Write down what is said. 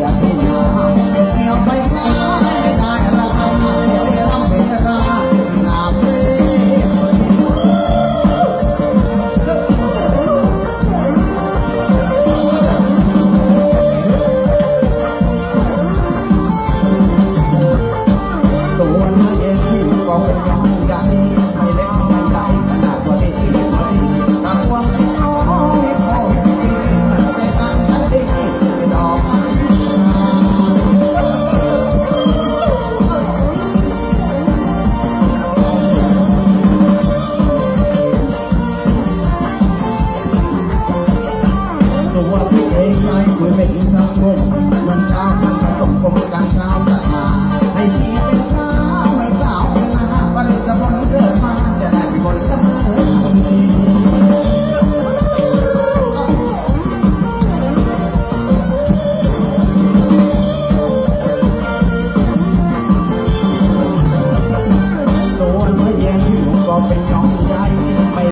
yeah. ไจเหมือนเป็นทางลมมัน